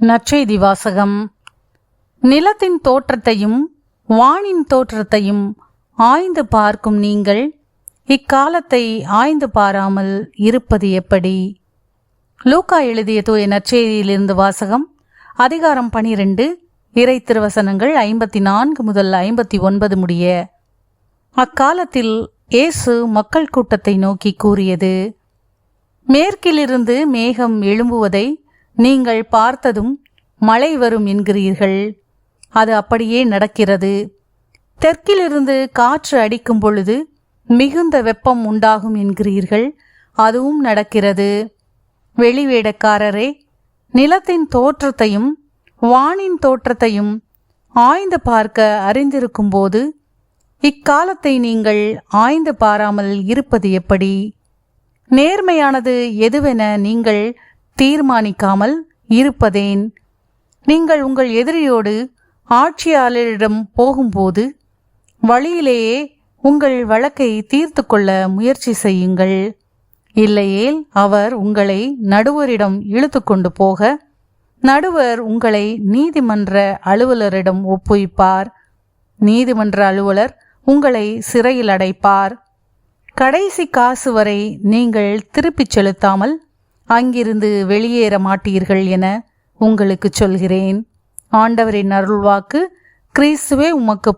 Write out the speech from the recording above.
நற்செய்தி வாசகம் நிலத்தின் தோற்றத்தையும் வானின் தோற்றத்தையும் ஆய்ந்து பார்க்கும் நீங்கள் இக்காலத்தை ஆய்ந்து பாராமல் இருப்பது எப்படி? லூக்கா எழுதிய தூய நற்செய்தியிலிருந்து வாசகம் அதிகாரம் பனிரெண்டு இறை திருவசனங்கள் ஐம்பத்தி நான்கு முதல் ஐம்பத்தி ஒன்பது முடிய. அக்காலத்தில் இயேசு மக்கள் கூட்டத்தை நோக்கி கூறியது மேற்கிலிருந்து மேகம் எழும்புவதை நீங்கள் பார்த்ததும் மழை வரும் என்கிறீர்கள். அது அப்படியே நடக்கிறது. தெற்கிலிருந்து காற்று அடிக்கும் பொழுது மிகுந்த வெப்பம் உண்டாகும் என்கிறீர்கள். அதுவும் நடக்கிறது. வெளிவேடக்காரரே நிலத்தின் தோற்றத்தையும் வானின் தோற்றத்தையும் ஆய்ந்து பார்க்க அறிந்திருக்கும்போது இக்காலத்தை நீங்கள் ஆய்ந்து பாராமல் இருப்பது எப்படி? நேர்மையானது எதுவென நீங்கள் தீர்மானிக்காமல் இருப்பதேன். நீங்கள் உங்கள் எதிரியோடு ஆட்சியாளரிடம் போகும்போது வழியிலேயே உங்கள் வழக்கை தீர்த்து கொள்ள முயற்சி செய்யுங்கள். இல்லையேல் அவர் உங்களை நடுவரிடம் இழுத்து கொண்டு போக நடுவர் உங்களை நீதிமன்ற அலுவலரிடம் ஒப்புவிப்பார். நீதிமன்ற அலுவலர் உங்களை சிறையில் அடைப்பார். கடைசி காசு வரை நீங்கள் திருப்பிச் செலுத்தாமல் அங்கிருந்து வெளியேற மாட்டீர்கள் என உங்களுக்கு சொல்கிறேன். ஆண்டவரின் அருள்வாக்கு கிறிஸ்துவே உமக்கு